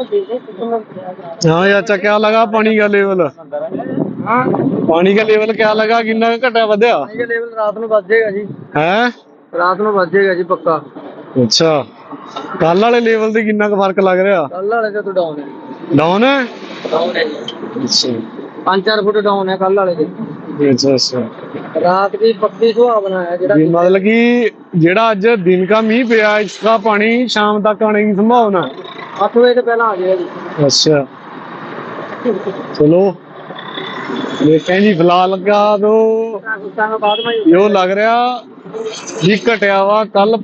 हाँ ये अच्छा क्या लगा पानी का लेवल हाँ पानी का लेवल क्या लगा किन्ना घटा ਵਧਿਆ? ਪਾਣੀ ਦਾ ਲੈਵਲ ਰਾਤ ਨੂੰ ਵੱਧ ਜਾਏਗਾ ਜੀ। ਹੈ? ਰਾਤ ਨੂੰ ਵੱਧ ਜਾਏਗਾ ਜੀ ਪੱਕਾ। ਅੱਛਾ। ਕੱਲ ਵਾਲੇ ਲੈਵਲ ਤੇ ਕਿੰਨਾ ਕੁ ਫ਼ਰਕ ਲੱਗ ਰਿਹਾ? ਕੱਲ ਵਾਲੇ ਤੋਂ ਡਾਊਨ ਹੈ। ਡਾਊਨ ਹੈ? ਅੱਛਾ। 5-4 ਫੁੱਟ ਡਾਊਨ ਹੈ ਕੱਲ ਵਾਲੇ ਦੇ। ਅੱਛਾ ਅੱਛਾ। ਮਤਲਬ ਕਿ ਜਿਹੜਾ ਅੱਜ ਦਿਨ ਕਾ ਮੀਂਹ ਪਿਆ ਇਸ ਪਾਣੀ ਸ਼ਾਮ ਤੱਕ ਆਣੇ ਸੰਭਾਵਨਾ 8 ਵਜੇ ਹਾਂ ਜੀ। ਫਿਲਹਾਲ ਲੱਗਾ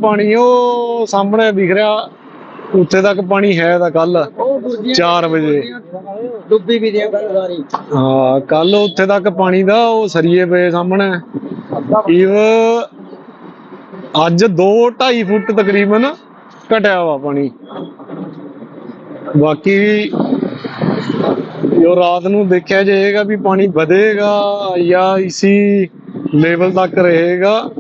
ਪਾਣੀ ਸਾਹਮਣੇ ਦਿਖ ਰਿਹਾ ਉੱਥੇ ਤੱਕ ਪਾਣੀ ਹੈ ਤਾਂ ਕੱਲ 4 ਵਜੇ। ਡੁੱਬੀ ਵੀ ਦੀਆਂ ਗੱਲ ਹਾਂ ਕੱਲ ਉੱਥੇ ਤੱਕ ਪਾਣੀ ਦਾ ਉਹ ਸਰੀਏ ਪਏ ਸਾਹਮਣੇ। ਇਵ ਅੱਜ 2 2.5 ਫੁੱਟ ਤਕਰੀਬਨ ਘਟਿਆ ਵਾ ਪਾਣੀ। ਬਾਕੀ ਜੋ ਰਾਤ ਨੂੰ ਦੇਖਿਆ ਜਾਏਗਾ ਵੀ ਪਾਣੀ ਵਧੇਗਾ ਜਾਂ ਇਸੀ ਲੈਵਲ ਤੱਕ ਰਹੇਗਾ।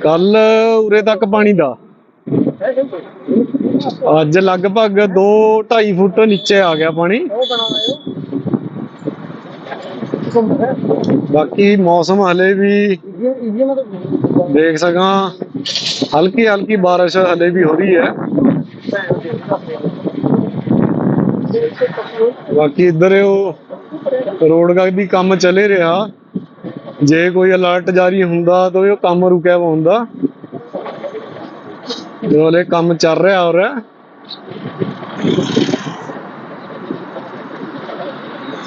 ਕੱਲ ਉਰੇ ਤੱਕ ਪਾਣੀ ਦਾ। ਅੱਜ ਲਗਭਗ 2 2.5 ਫੁੱਟ ਨੀਚੇ ਆ ਗਿਆ ਪਾਣੀ। ਬਾਕੀ ਮੌਸਮ ਹਲੇ ਵੀ ਦੇਖ ਸਕਾਂ। ਹਲਕੀ ਹਲਕੀ ਬਾਰਿਸ਼ ਹਲੇ ਵੀ ਹੋ ਰਹੀ ਹੈ। ਬਾਕੀ ਇੱਧਰ ਉਹ ਰੋਡ ਦਾ ਵੀ ਕੰਮ ਚੱਲੇ ਰਿਹਾ। ਜੇ ਕੋਈ ਅਲਰਟ ਜਾਰੀ ਹੁੰਦਾ ਤਾਂ ਉਹ ਕੰਮ ਰੁਕਿਆ ਵਾ ਹੁੰਦਾ। ਜੋ ਹਲੇ ਕੰਮ ਚੱਲ ਰਿਹਾ ਹੋ ਰਿਹਾ दिन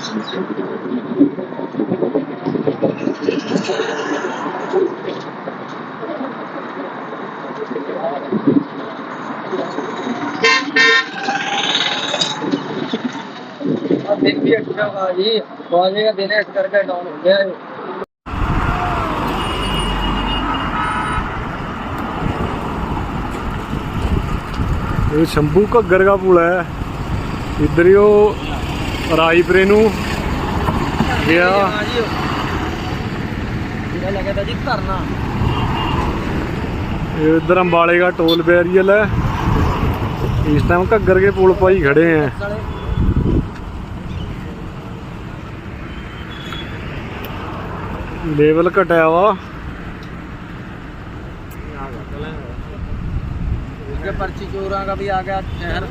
भी अच्छा हुआ जी कॉलेज का दिन इस करके डाउन हो गया है ये शंभू का घर का पुल है इधर ही वो ਰਾਈਪੁਰੇ ਨੂੰ। ਗਿਆ। ਜਿਹੜਾ ਲੱਗਦਾ ਜੀ ਧਰਨਾ। ਇਹ ਇਧਰ ਅੰਬਾਲੇ ਦਾ ਟੋਲ ਬੈਰੀਅਲ ਹੈ। ਇਸ ਟਾਈਮ ਘੱਗਰ ਕੇ ਪੁਲ ਪਾਈ ਖੜੇ ਆ। ਲੈਵਲ ਘਟਿਆ ਵਾ। ਪਰਚੀ ਚੋਰਾਂ ਦਾ ਵੀ ਆ ਗਿਆ ਸ਼ਹਿਰ।